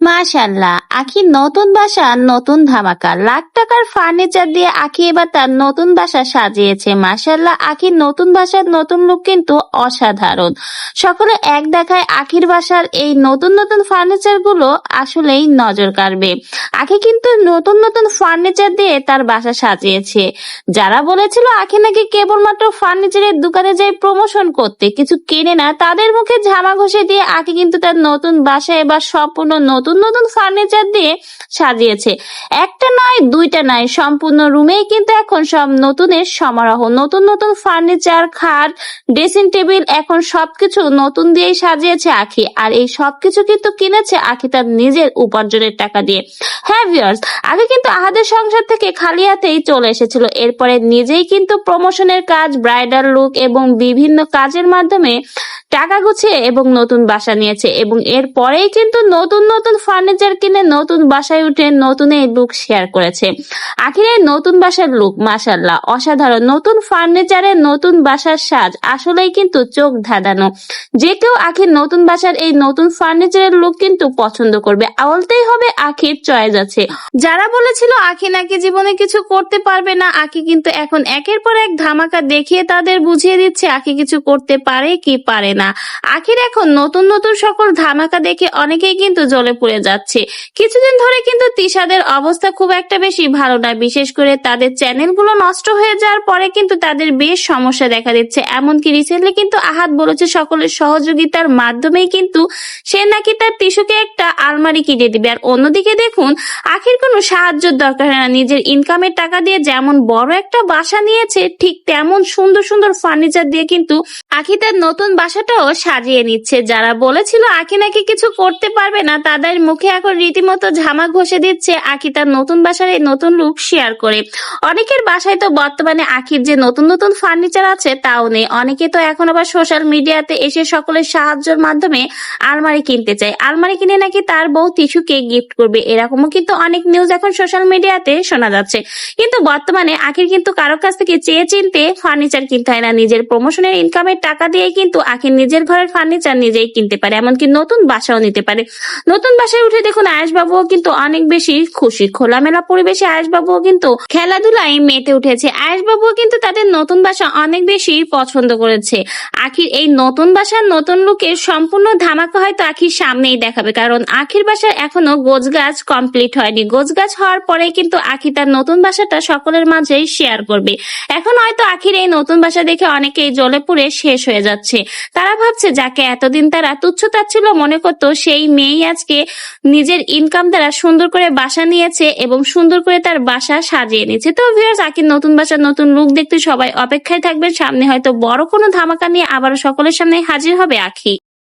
মাশাল্লাহ আখি নতুন বাসা, নতুন ধামাকা। লাখ টাকার ফার্নিচার দিয়ে আখি এবার তার নতুন বাসা সাজিয়েছে। মাশাল্লাহ আখির নতুন বাসার নতুন লুক কিন্তু অসাধারণ। সকলে এক দেখায় আখির বাসার এই নতুন নতুন ফার্নিচারগুলো আসলেই নজর কাড়বে। আখি কিন্তু নতুন নতুন ফার্নিচার দিয়ে তার বাসা সাজিয়েছে। যারা বলেছিল আখি নাকি কেবলমাত্র ফার্নিচারের দোকানে যাই প্রমোশন করতে, কিছু কেনে না, তাদের মুখে ঝামা ঘষে দিয়ে আখি কিন্তু তার নতুন বাসা এবার সম্পূর্ণ নতুন নতুন নতুন ফার্নিচার দিয়ে সাজিয়েছে। একটা নয়, দুইটা নয়, সম্পূর্ণ রুমেই কিন্তু এখন সব নতুনের সমারোহ। নতুন নতুন ফার্নিচার খাট ড্রেসিং টেবিল এখন সবকিছু নতুন দিয়েই সাজিয়েছে আখি। আর এই সবকিছু কিন্তু কিনেছে আখি তার নিজের উপার্জনের টাকা দিয়ে। হ্যাঁ ভিউয়ার্স আগে কিন্তু আহাদের সংসার থেকে খালি হাতেই চলে এসেছিল। এরপরে নিজেই কিন্তু প্রমোশনের কাজ ব্রাইডাল লুক এবং বিভিন্ন কাজের মাধ্যমে টাকা গুছিয়ে এবং নতুন বাসা নিয়েছে এবং এর পরেই কিন্তু নতুন নতুন ফার্নিচার কিনে নতুন বাসায় উঠে নতুন এই লুক শেয়ার করেছে। আখির নতুন বাসার লুক মাসাল্লাহ অসাধারণ। নতুন ফার্নিচারের নতুন বাসার সাজ আসলেই কিন্তু চোখ ধাঁধানো। যে কেউ আখির নতুন বাসার এই নতুন ফার্নিচারের লুক কিন্তু পছন্দ করবে। বলতেই হবে আখির চয়েস আছে। যারা বলেছিল আখি নাকি জীবনে কিছু করতে পারবে না, আখি কিন্তু এখন একের পর এক ধামাকা দেখিয়ে তাদের বুঝিয়ে দিচ্ছে আখি কিছু করতে পারে কি পারে না। আখির এখন নতুন নতুন সকল ধামাকা দেখে অনেকেই কিন্তু জ্বলে পড়ে যাচ্ছে। কিছুদিন ধরে কিন্তু তিশাদের অবস্থা খুব একটা বেশি ভালো না বিশেষ করে তাদের চ্যানেলগুলো নষ্ট হয়ে যাওয়ার পরে কিন্তু তাদের বেশ সমস্যা দেখা দিচ্ছে। এমনকি রিসেন্টলি কিন্তু আহাত বলেছে সকলের সহযোগিতার মাধ্যমেই কিন্তু সে নাকি তার টিস্যুকে একটা আলমারি কিনে দিবে। আর অন্যদিকে দেখুন, আখির কোনো সাহায্যের দরকার হয় না। নিজের ইনকামের টাকা দিয়ে যেমন বড় একটা বাসা নিয়েছে, ঠিক তেমন সুন্দর সুন্দর ফার্নিচার দিয়ে কিন্তু আখি তার নতুন বাসাটাও সাজিয়ে নিচ্ছে। যারা বলেছিল আখি নাকি কিছু করতে পারবে না, তাদের মুখে এখন রীতিমতো ঝামা ঘষে দিচ্ছে আখি তার নতুন বাসার এই নতুন লুক শেয়ার করে। অনেকের বাসায় তো বর্তমানে আখির যে নতুন নতুন ফার্নিচার আছে, তাও নেই। অনেকে তো এখন আবার সোশ্যাল মিডিয়াতে এসে সকলের সাহায্যের মাধ্যমে আলমারি কিনতে চায়। আলমারি কিনে নাকি তার বউ টিস্যুকে গিফট করবে, এরকমও কিন্তু অনেক নিউজ এখন সোশ্যাল মিডিয়াতে শোনা যাচ্ছে। কিন্তু বর্তমানে আখির কিন্তু কারও কাছ থেকে চেয়ে চিনতে ফার্নিচার কিনতে হয় না। নিজের প্রমোশনের ইনকামের টাকা দিয়ে কিন্তু আখির নিজের ঘরের ফার্নিচার নিজেই কিনতে পারে, এমনকি নতুন বাসাও নিতে পারে। নতুন বাসায় উঠে দেখুন আয়েশ বাবুও কিন্তু অনেক বেশি খুশি। খোলামেলা পরিবেশে আয়েশ বাবুও কিন্তু খেলাধুলায় মেতে উঠেছে। আয়েশ বাবুও কিন্তু তাদের নতুন বাসা অনেক বেশি পছন্দ করেছে। আখির এই নতুন বাসার নতুন লুকের সম্পূর্ণ ধামাকা হয়তো আখির সামনেই দেখাবে, কারণ আখির বাসার এখনও গোছগাছ কমপ্লিট হয়নি। গোছগাছ হওয়ার পরে কিন্তু আখি তার নতুন বাসাটা সকলের মাঝেই শেয়ার করবে। এখন হয়তো আখির এই নতুন বাসা দেখে অনেকেই জলে পুড়ে শেষ হয়ে যাচ্ছে। তারা ভাবছে, যাকে এতদিন তারা তুচ্ছ ছিল মনে করত, সেই মেয়েই আজকে নিজের ইনকাম দ্বারা সুন্দর করে বাসা নিয়েছে এবং সুন্দর করে তার বাসা সাজিয়ে নিয়েছে। তো ভিউয়ার্স আকির নতুন বাসা নতুন লুক দেখতে সবাই অপেক্ষায় থাকবেন। সামনে হয়তো বড় কোনো ধামাকা নিয়ে আবারও সকলের সামনে হাজির হবে আখি।